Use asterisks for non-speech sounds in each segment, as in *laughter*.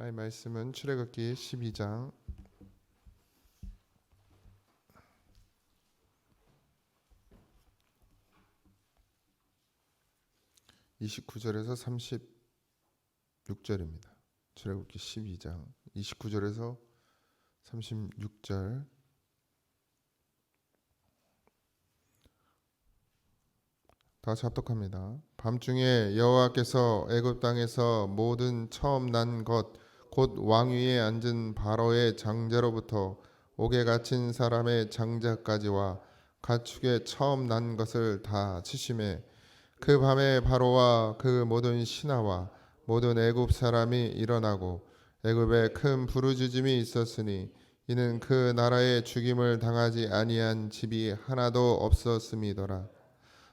하나의 말씀은 출애굽기 12장 29절에서 36절입니다. 출애굽기 12장 29절에서 36절 다 잡독합니다. 밤중에 여호와께서 애굽 땅에서 모든 처음 난 것 곧 왕위에 앉은 바로의 장자로부터 옥에 갇힌 사람의 장자까지와 가축의 처음 난 것을 다 치심해 그 밤에 바로와 그 모든 신하와 모든 애굽 사람이 일어나고 애굽에 큰 부르짖음이 있었으니 이는 그 나라의 죽임을 당하지 아니한 집이 하나도 없었음이더라.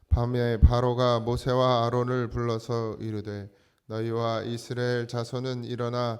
밤에 바로가 모세와 아론을 불러서 이르되 너희와 이스라엘 자손은 일어나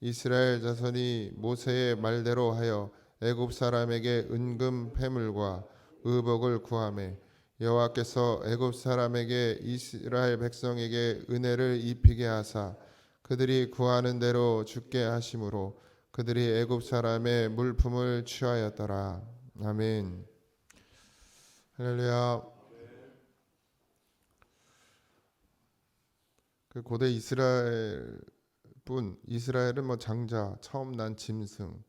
이스라엘 자손이 모세의 말대로 하여 애굽 사람에게 은금 패물과 의복을 구하매 여호와께서 애굽 사람에게 이스라엘 백성에게 은혜를 입히게 하사 그들이 구하는 대로 죽게 하심으로 그들이 애굽 사람의 물품을 취하였더라. 아멘. 할렐루야. 그 고대 이스라엘 분 이스라엘은 뭐 장자 처음 난 짐승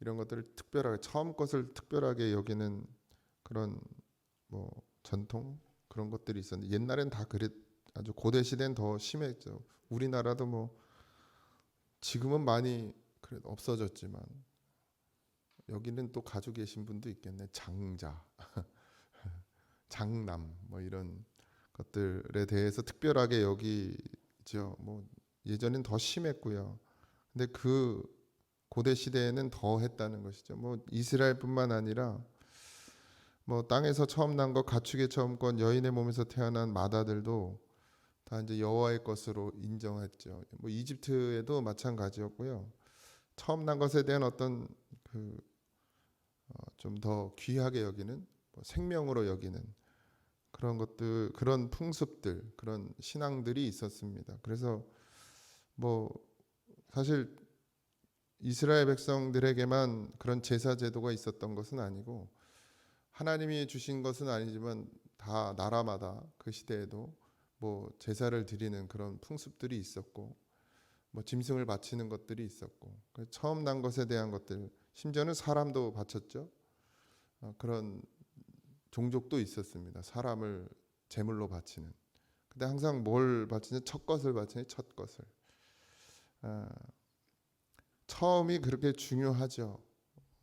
이런 것들을 특별하게 처음 것을 특별하게 여기는 그런 뭐 전통 그런 것들이 있었는데 옛날엔 다 그랬 아주 고대 시대는 더 심했죠. 우리나라도 뭐 지금은 많이 그래 없어졌지만 여기는 또 가지고 계신 분도 있겠네. 장자, *laughs* 장남 뭐 이런 것들에 대해서 특별하게 여기죠. 뭐 예전엔 더 심했고요. 근데 그 고대 시대에는 더 했다는 것이죠. 뭐 이스라엘뿐만 아니라 뭐 땅에서 처음 난 것, 가축의 처음 건 여인의 몸에서 태어난 마다들도 다 이제 여호와의 것으로 인정했죠. 뭐 이집트에도 마찬가지였고요. 처음 난 것에 대한 어떤 그 좀 더 귀하게 여기는 뭐 생명으로 여기는 그런 것들, 그런 풍습들, 그런 신앙들이 있었습니다. 그래서 뭐 사실 이스라엘 백성들에게만 그런 제사 제도가 있었던 것은 아니고 하나님이 주신 것은 아니지만 다 나라마다 그 시대에도 뭐 제사를 드리는 그런 풍습들이 있었고 뭐 짐승을 바치는 것들이 있었고 그 처음 난 것에 대한 것들 심지어는 사람도 바쳤죠. 어, 그런 종족도 있었습니다. 사람을 제물로 바치는. 근데 항상 뭘 바치냐? 첫 것을 바치니 첫 것을. 아, 처음이 그렇게 중요하죠.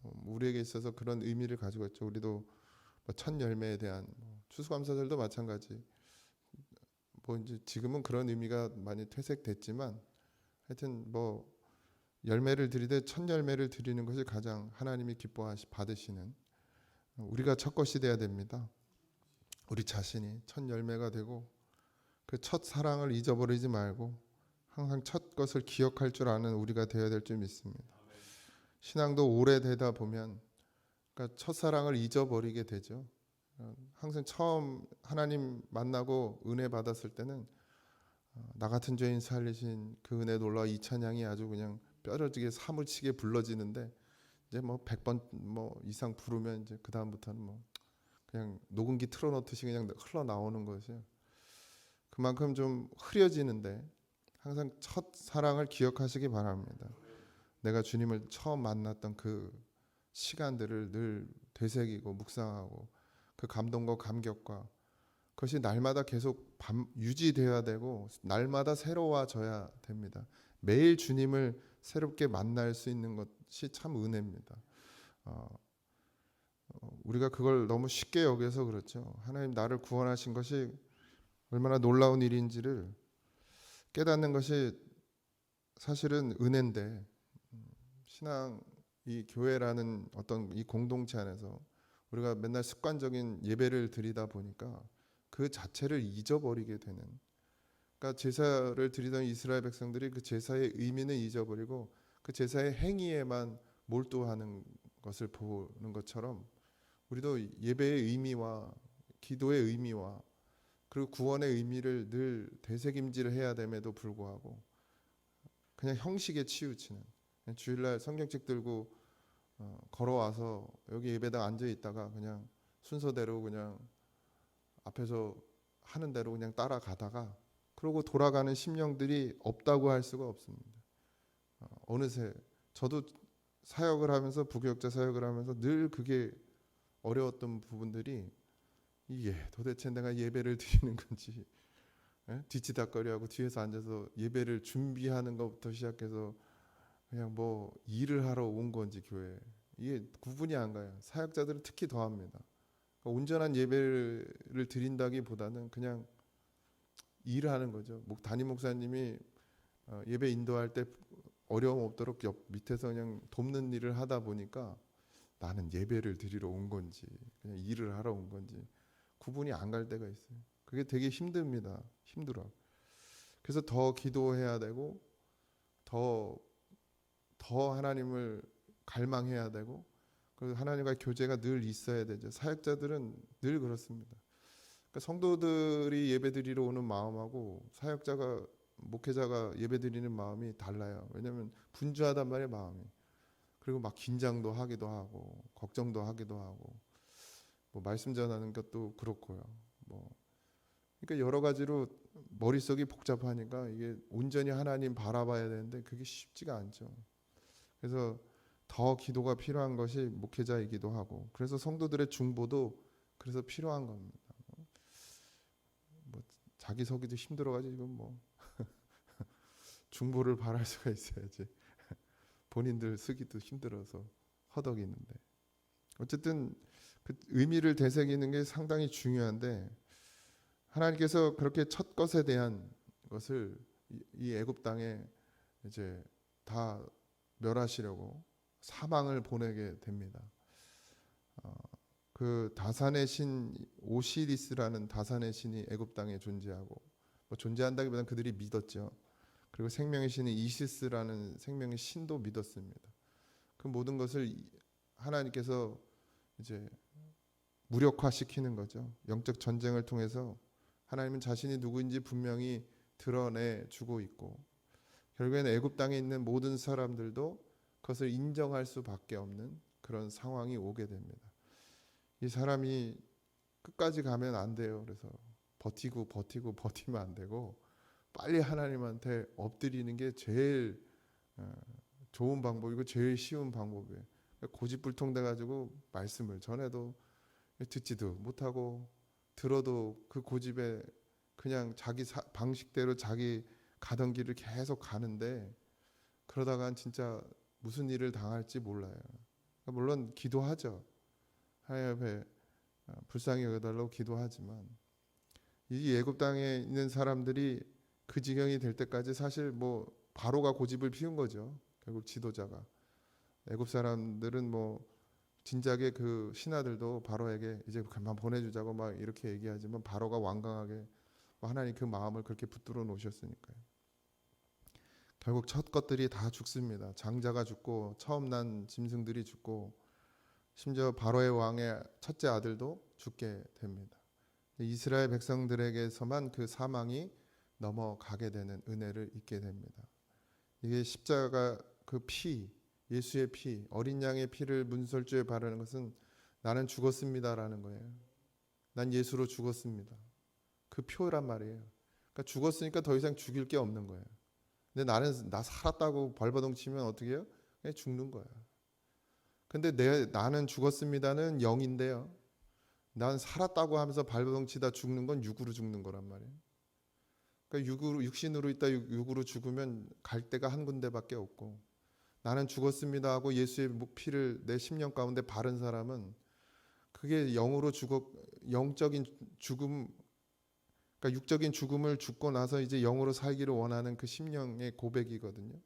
어, 우리에게 있어서 그런 의미를 가지고 있죠. 우리도 뭐첫 열매에 대한 뭐 추수감사절도 마찬가지. 뭐 이제 지금은 그런 의미가 많이 퇴색됐지만 하여튼 뭐 열매를 드리되 첫 열매를 드리는 것이 가장 하나님이 기뻐하시 받으시는 우리가 첫 것이 돼야 됩니다. 우리 자신이 첫 열매가 되고 그 첫 사랑을 잊어버리지 말고 항상 첫 것을 기억할 줄 아는 우리가 되어야 될 줄 믿습니다. 신앙도 오래되다 보면 그러니까 첫 사랑을 잊어버리게 되죠. 항상 처음 하나님 만나고 은혜 받았을 때는 어, 나 같은 죄인 살리신 그 은혜 놀라 이 찬양이 아주 그냥 뼈저리게 사무치게 불러지는데 이제 뭐 100번 뭐 이상 부르면 이제 그 다음부터는 뭐 그냥 녹음기 틀어 놓듯이 그냥 흘러 나오는 것이요. 그만큼 좀 흐려지는데 항상 첫 사랑을 기억하시기 바랍니다. 내가 주님을 처음 만났던 그 시간들을 늘 되새기고 묵상하고 그 감동과 감격과 그것이 날마다 계속 유지되어야 되고 날마다 새로워져야 됩니다. 매일 주님을 새롭게 만날 수 있는 것이 참 은혜입니다. 어, 어, 우리가 그걸 너무 쉽게 여겨서 그렇죠. 하나님 나를 구원하신 것이 얼마나 놀라운 일인지를 깨닫는 것이 사실은 은혜인데 신앙 이 교회라는 어떤 이 공동체 안에서 우리가 맨날 습관적인 예배를 드리다 보니까 그 자체를 잊어버리게 되는. 그러니까 제사를 드리던 이스라엘 백성들이 그 제사의 의미는 잊어버리고 그 제사의 행위에만 몰두하는 것을 보는 것처럼 우리도 예배의 의미와 기도의 의미와 그리고 구원의 의미를 늘 되새김질을 해야 됨에도 불구하고 그냥 형식에 치우치는 주일날 성경책 들고 어, 걸어와서 여기 예배당 앉아 있다가 그냥 순서대로 그냥 앞에서 하는 대로 그냥 따라가다가 그러고 돌아가는 심령들이 없다고 할 수가 없습니다. 어, 어느새 저도 사역을 하면서 부교육자 사역을 하면서 늘 그게 어려웠던 부분들이 이게 도대체 내가 예배를 드리는 건지 예? 뒤치다거리하고 뒤에서 앉아서 예배를 준비하는 것부터 시작해서 그냥 뭐 일을 하러 온 건지 교회 이게 구분이 안 가요. 사역자들은 특히 더합니다. 그러니까 온전한 예배를 드린다기보다는 그냥 일을 하는 거죠. 목 담임 목사님이 어, 예배 인도할 때 어려움 없도록 옆 밑에서 그냥 돕는 일을 하다 보니까 나는 예배를 드리러 온 건지 그냥 일을 하러 온 건지 구분이 안 갈 때가 있어요. 그게 되게 힘듭니다. 힘들어. 그래서 더 기도해야 되고 더 더 하나님을 갈망해야 되고 그 하나님과 교제가 늘 있어야 되죠. 사역자들은 늘 그렇습니다. 그러니까 성도들이 예배드리러 오는 마음하고 사역자가 목회자가 예배드리는 마음이 달라요. 왜냐하면 분주하단 말이에요 마음이. 그리고 막 긴장도 하기도 하고 걱정도 하기도 하고 뭐 말씀 전하는 것도 그렇고요. 뭐 그러니까 여러 가지로 머릿속이 복잡하니까 이게 온전히 하나님 바라봐야 되는데 그게 쉽지가 않죠. 그래서 더 기도가 필요한 것이 목회자이기도 하고 그래서 성도들의 중보도 그래서 필요한 겁니다. 뭐 자기 서기도 힘들어가지고 뭐 *laughs* 중보를 바랄 수가 있어야지 *laughs* 본인들 쓰기도 힘들어서 허덕이는데 어쨌든 그 의미를 되새기는 게 상당히 중요한데 하나님께서 그렇게 첫 것에 대한 것을 이- 이 애굽 땅에 이제 다 멸하시려고 사망을 보내게 됩니다. 어, 그 다산의 신 오시리스라는 다산의 신이 애굽 땅에 존재하고 뭐 존재한다기보다는 그들이 믿었죠. 그리고 생명의 신이 이시스라는 생명의 신도 믿었습니다. 그 모든 것을 이- 하나님께서 이제 무력화시키는 거죠. 영적 전쟁을 통해서 하나님은 자신이 누구인지 분명히 드러내 주고 있고 결국에는 애굽 땅에 있는 모든 사람들도 그것을 인정할 수밖에 없는 그런 상황이 오게 됩니다. 이 사람이 끝까지 가면 안 돼요. 그래서 버티고 버티고 버티면 안 되고 빨리 하나님한테 엎드리는 게 제일 어, 좋은 방법이고 제일 쉬운 방법이에요. 고집불통돼 가지고 말씀을 전해도 듣지도 못하고 들어도 그 고집에 그냥 자기 사- 방식대로 자기 가던 길을 계속 가는데 그러다간 진짜 무슨 일을 당할지 몰라요. 그러니까 물론 기도하죠. 하나님 앞에 어, 불쌍히 여겨달라고 기도하지만 이 애굽 땅에 있는 사람들이 그 지경이 될 때까지 사실 뭐 바로가 고집을 피운 거죠. 결국 지도자가 애굽 사람들은 뭐 진작에 그 신하들도 바로에게 이제 그만 보내주자고 막 이렇게 얘기하지만 바로가 완강하게 뭐 하나님 그 마음을 그렇게 붙들어 놓으셨으니까요. 결국 첫 것들이 다 죽습니다. 장자가 죽고 처음 난 짐승들이 죽고 심지어 바로의 왕의 첫째 아들도 죽게 됩니다. 이스라엘 백성들에게서만 그 사망이 넘어가게 되는 은혜를 잊게 됩니다. 이게 십자가 그 피, 예수의 피, 어린 양의 피를 문설주에 바르는 것은 나는 죽었습니다라는 거예요. 난 예수로 죽었습니다. 그 표란 말이에요. 그러니까 죽었으니까 더 이상 죽일 게 없는 거예요. 근데 나는 나 살았다고 발버둥 치면 어떻게 해요? 그냥 죽는 거야. 근데 내 나는 죽었습니다는 영인데요. 난 살았다고 하면서 발버둥 치다 죽는 건 육으로 죽는 거란 말이에요. 그러니까 육으로 육신으로 있다 육- 육으로 죽으면 갈 데가 한 군데밖에 없고 나는 죽었습니다 하고 예수의 목- 피를 내 심령 가운데 바른 사람은 그게 영으로 죽어 영적인 죽음 그러니까 육적인 죽음을 죽고 나서 이제 영으로 살기를 원하는 그 심령의 고백이거든요.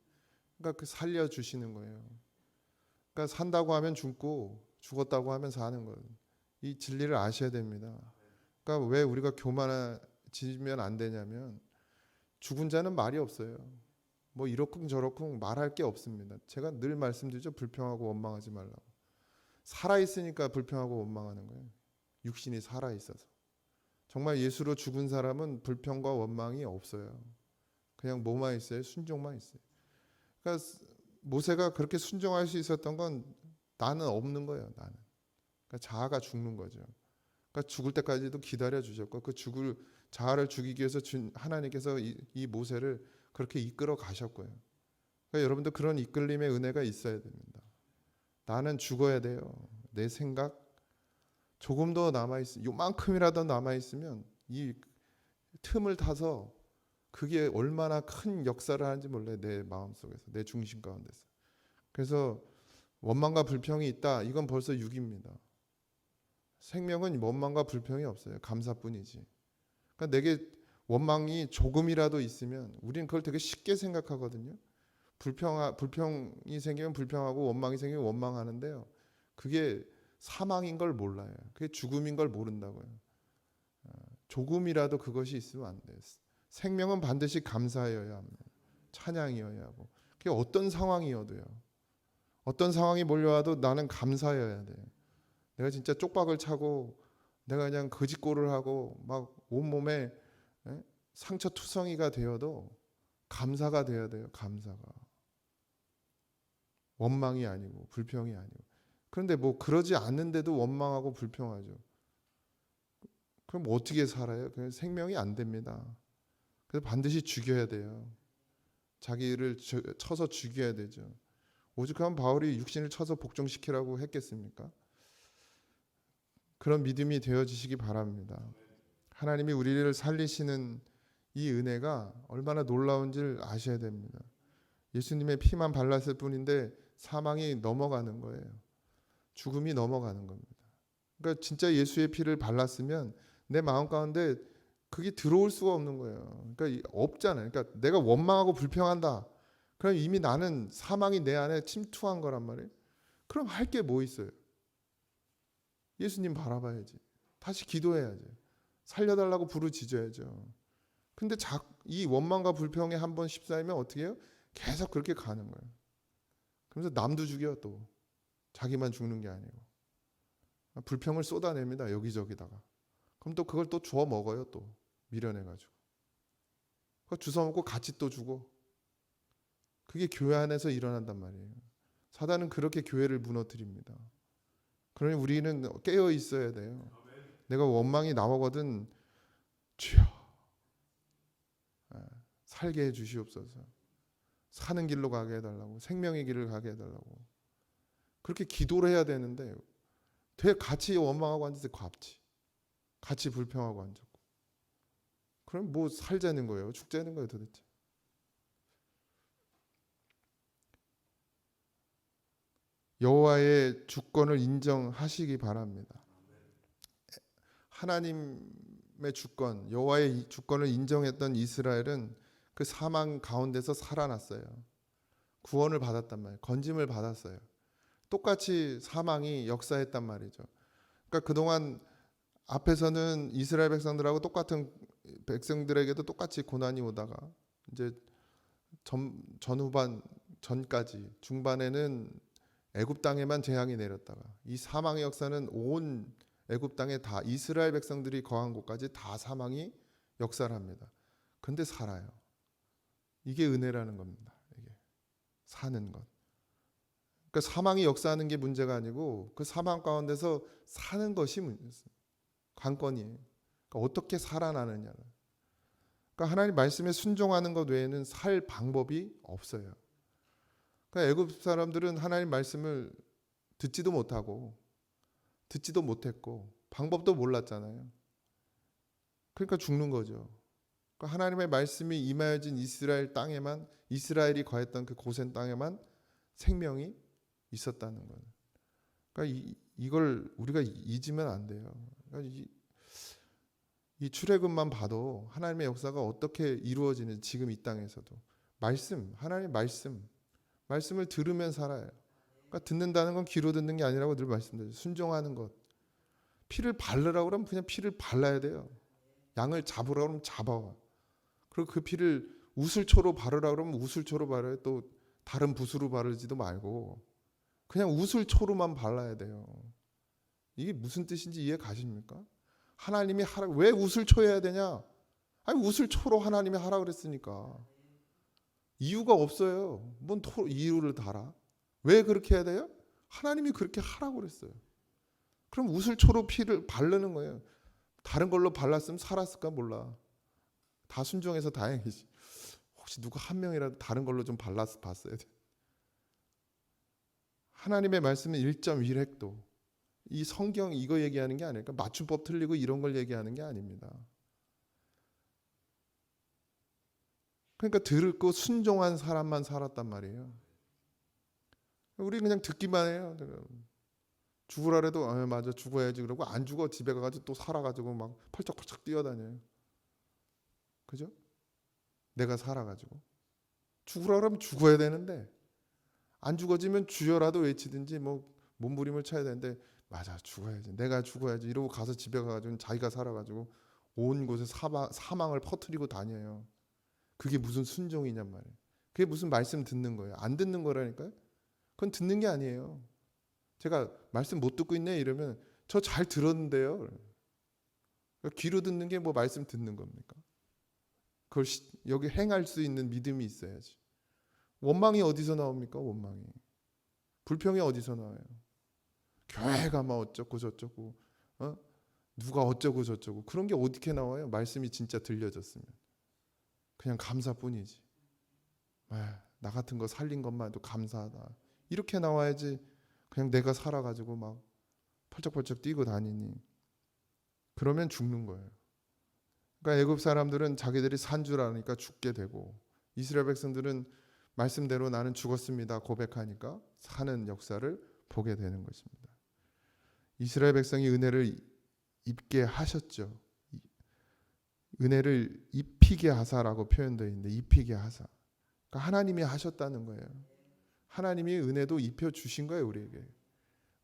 그러니까 그 살려 주시는 거예요. 그러니까 산다고 하면 죽고 죽었다고 하면 사는 것. 이 진리를 아셔야 됩니다. 그러니까 왜 우리가 교만해지면 안 되냐면 죽은 자는 말이 없어요. 뭐 이렇쿵 저렇쿵 말할 게 없습니다. 제가 늘 말씀드리죠. 불평하고 원망하지 말라고. 살아 있으니까 불평하고 원망하는 거예요. 육신이 살아 있어서. 정말 예수로 죽은 사람은 불평과 원망이 없어요. 그냥 뭐만 있어요? 순종만 있어요. 그러니까 모세가 그렇게 순종할 수 있었던 건 나는 없는 거예요. 나는. 그러니까 자아가 죽는 거죠. 그러니까 죽을 때까지도 기다려 주셨고 그 죽을 자아를 죽이기 위해서 준 하나님께서 이, 이 모세를 그렇게 이끌어 가셨고요. 그러니까 여러분도 그런 이끌림의 은혜가 있어야 됩니다. 나는 죽어야 돼요. 내 생각 조금 더 남아 있 요만큼이라도 남아 있으면 이 틈을 타서 그게 얼마나 큰 역사를 하는지 몰라요. 내 마음 속에서 내 중심 가운데서. 그래서 원망과 불평이 있다. 이건 벌써 육입니다. 생명은 원망과 불평이 없어요. 감사뿐이지. 그러니까 내게 원망이 조금이라도 있으면 우리는 그걸 되게 쉽게 생각하거든요. 불평 불평이 생기면 불평하고 원망이 생기면 원망하는데요. 그게 사망인 걸 몰라요. 그게 죽음인 걸 모른다고요. 어, 조금이라도 그것이 있으면 안 돼요. 생명은 반드시 감사여야 합니다. 찬양이어야 하고. 그게 어떤 상황이어도요. 어떤 상황이 몰려와도 나는 감사여야 돼요. 내가 진짜 쪽박을 차고 내가 그냥 거짓골을 하고 막 온몸에 예? 상처 투성이가 되어도 감사가 돼야 돼요. 감사가. 원망이 아니고 불평이 아니고. 그런데 뭐 그러지 않는데도 원망하고 불평하죠. 그럼 어떻게 살아요? 그냥 생명이 안 됩니다. 그래서 반드시 죽여야 돼요. 자기를 쳐서 죽여야 되죠. 오죽하면 바울이 육신을 쳐서 복종시키라고 했겠습니까? 그런 믿음이 되어지시기 바랍니다. 하나님이 우리를 살리시는 이 은혜가 얼마나 놀라운지를 아셔야 됩니다. 예수님의 피만 발랐을 뿐인데 사망이 넘어가는 거예요. 죽음이 넘어가는 겁니다. 그러니까 진짜 예수의 피를 발랐으면 내 마음 가운데 그게 들어올 수가 없는 거예요. 그러니까 없잖아요. 그러니까 내가 원망하고 불평한다. 그럼 이미 나는 사망이 내 안에 침투한 거란 말이에요. 그럼 할 게 뭐 있어요? 예수님 바라봐야지. 다시 기도해야지. 살려달라고 부르짖어야죠. 근데 자, 이 원망과 불평에 한 번 휩싸이면 어떻게 해요? 계속 그렇게 가는 거예요. 그러면서 남도 죽여 또. 자기만 죽는 게 아니고. 불평을 쏟아냅니다. 여기저기다가. 그럼 또 그걸 또 주워 먹어요. 또 밀어내가지고. 그거 주워 먹고 같이 또 주고. 그게 교회 안에서 일어난단 말이에요. 사단은 그렇게 교회를 무너뜨립니다. 그러니 우리는 깨어 있어야 돼요. 내가 원망이 나오거든 주여 예, 살게 해 주시옵소서. 사는 길로 가게 해달라고 생명의 길을 가게 해달라고. 그렇게 기도를 해야 되는데 돼 같이 원망하고 앉아서 같이 같이 불평하고 앉았고. 그럼 뭐 살자는 거예요? 죽자는 거예요 도대체? 여호와의 주권을 인정하시기 바랍니다. 하나님의 주권, 여호와의 주권을 인정했던 이스라엘은 그 사망 가운데서 살아났어요. 구원을 받았단 말이에요. 건짐을 받았어요. 똑같이 사망이 역사했단 말이죠. 그러니까 그동안 앞에서는 이스라엘 백성들하고 똑같은 백성들에게도 똑같이 고난이 오다가 이제 전, 전후반 전까지 중반에는 애굽 땅에만 재앙이 내렸다가 이 사망의 역사는 온 애굽 땅에 다 이스라엘 백성들이 거한 곳까지 다 사망이 역사를 합니다. 근데 살아요. 이게 은혜라는 겁니다. 이게 사는 것. 그러니까 사망이 역사하는 게 문제가 아니고 그 사망 가운데서 사는 것이 관건이에요. 그러니까 어떻게 살아나느냐. 그러니까 하나님 말씀에 순종하는 것 외에는 살 방법이 없어요. 그러니까 애굽 사람들은 하나님 말씀을 듣지도 못하고 듣지도 못했고 방법도 몰랐잖아요. 그러니까 죽는 거죠. 그러니까 하나님의 말씀이 임하여진 이스라엘 땅에만 이스라엘이 거했던 그 고센 땅에만 생명이 있었다는 거예요. 그러니까 이, 이걸 우리가 잊으면 안 돼요. 그러니까 이, 이 출애굽만 봐도 하나님의 역사가 어떻게 이루어지는지 지금 이 땅에서도 말씀 하나님의 말씀 말씀을 들으면 살아요. 그러니까 듣는다는 건 귀로 듣는 게 아니라고 늘 말씀드려요. 순종하는 것. 피를 바르라고 그러면 그냥 피를 발라야 돼요. 양을 잡으라고 그러면 잡아와. 그리고 그 피를 우슬초로 바르라고 그러면 우슬초로 바르요. 또 다른 붓으로 바르지도 말고 그냥 우슬초로만 발라야 돼요. 이게 무슨 뜻인지 이해 가십니까? 하나님이 하라 왜 우슬초 해야 되냐? 아니 우슬초로 하나님이 하라 그랬으니까 이유가 없어요. 뭔 토, 이유를 달아? 왜 그렇게 해야 돼요? 하나님이 그렇게 하라고 그랬어요. 그럼 우슬초로 피를 바르는 거예요. 다른 걸로 발랐으면 살았을까 몰라. 다 순종해서 다행이지. 혹시 누가 한 명이라도 다른 걸로 좀 발라서 봤어야 돼. 하나님의 말씀은 1.1핵도 이 성경 이거 얘기하는 게 아닐까? 맞춤법 틀리고 이런 걸 얘기하는 게 아닙니다. 그러니까 듣고 순종한 사람만 살았단 말이에요. 우리 그냥 듣기만 해요. 죽으라래도 아, 맞아 죽어야지 그러고 안 죽어 집에 가가지고 또 살아가지고 막 펄쩍펄쩍 뛰어다녀요. 그죠? 내가 살아가지고 죽으라 그러면 죽어야 되는데 안 죽어지면 주여라도 외치든지 뭐 몸부림을 쳐야 되는데 맞아 죽어야지 내가 죽어야지 이러고 가서 집에 가가지고 자기가 살아가지고 온 곳에 사망, 사망을 퍼뜨리고 다녀요. 그게 무슨 순종이냔 말이에요. 그게 무슨 말씀 듣는 거예요. 안 듣는 거라니까요. 그건 듣는 게 아니에요. 제가 말씀 못 듣고 있네 이러면 저 잘 들었는데요. 그러니까 귀로 듣는 게 뭐 말씀 듣는 겁니까? 그걸 시, 여기 행할 수 있는 믿음이 있어야지. 원망이 어디서 나옵니까? 원망이. 불평이 어디서 나와요? 교회가 막 어쩌고 저쩌고 어? 누가 어쩌고 저쩌고 그런 게 어떻게 나와요? 말씀이 진짜 들려졌으면 그냥 감사뿐이지. 아, 나 같은 거 살린 것만 해도 감사하다. 이렇게 나와야지 그냥 내가 살아가지고 막 펄쩍펄쩍 뛰고 다니니 그러면 죽는 거예요. 그러니까 애굽 사람들은 자기들이 산 줄 아니까 죽게 되고 이스라엘 백성들은 말씀대로 나는 죽었습니다 고백하니까 사는 역사를 보게 되는 것입니다. 이스라엘 백성이 은혜를 입게 하셨죠. 은혜를 입히게 하사라고 표현되어 있는데 입히게 하사. 그러니까 하나님이 하셨다는 거예요. 하나님이 은혜도 입혀 주신 거예요 우리에게.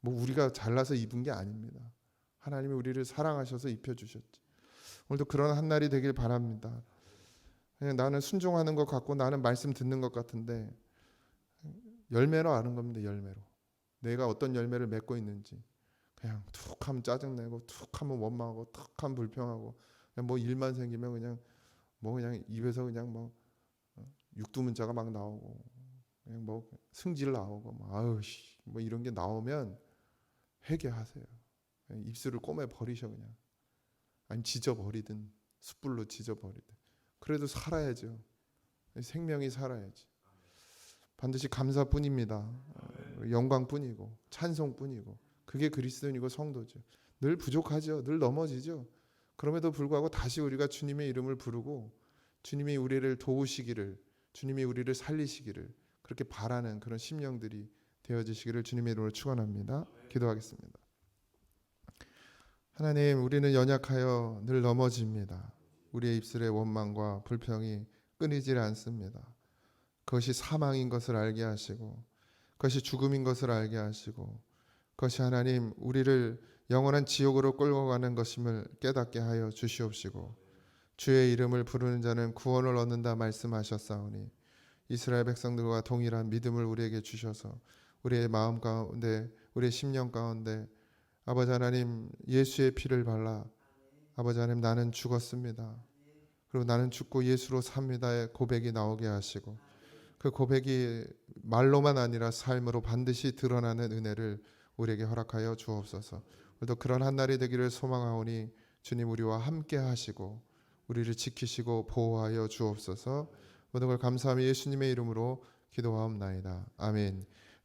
뭐 우리가 잘나서 입은 게 아닙니다. 하나님이 우리를 사랑하셔서 입혀 주셨지. 오늘도 그런 한 날이 되길 바랍니다. 그냥 나는 순종하는 것 같고 나는 말씀 듣는 것 같은데 열매로 아는 겁니다. 열매로. 내가 어떤 열매를 맺고 있는지 그냥 툭하면 짜증 내고 툭하면 원망하고 툭하면 불평하고 그냥 뭐 일만 생기면 그냥 뭐 그냥 입에서 그냥 뭐 육두문자가 막 나오고 그냥 뭐 승질 나오고 뭐 아유 씨뭐 이런 게 나오면 회개하세요. 입술을 꼬매 버리셔 그냥 아니 지져 버리든 숯불로 지져 버리든 그래도 살아야죠. 생명이 살아야지. 반드시 감사뿐입니다. 어, 영광뿐이고 찬송뿐이고 그게 그리스도인이고 성도죠. 늘 부족하죠. 늘 넘어지죠. 그럼에도 불구하고 다시 우리가 주님의 이름을 부르고 주님이 우리를 도우시기를 주님이 우리를 살리시기를 그렇게 바라는 그런 심령들이 되어지시기를 주님의 이름으로 축원합니다. 기도하겠습니다. 하나님, 우리는 연약하여 늘 넘어집니다. 우리의 입술의 원망과 불평이 끊이질 않습니다. 그것이 사망인 것을 알게 하시고 그것이 죽음인 것을 알게 하시고 그것이 하나님 우리를 영원한 지옥으로 끌고 가는 것임을 깨닫게 하여 주시옵시고 주의 이름을 부르는 자는 구원을 얻는다 말씀하셨사오니 이스라엘 백성들과 동일한 믿음을 우리에게 주셔서 우리의 마음 가운데 우리의 심령 가운데 아버지 하나님 예수의 피를 발라 아버지 하나님 나는 죽었습니다. 그리고 나는 죽고 예수로 삽니다의 고백이 나오게 하시고 그 고백이 말로만 아니라 삶으로 반드시 드러나는 은혜를 우리에게 허락하여 주옵소서. 오늘도 그런 한 날이 되기를 소망하오니 주님 우리와 함께 하시고 우리를 지키시고 보호하여 주옵소서. 모든 걸 감사하며 예수님의 이름으로 기도하옵나이다. 아멘.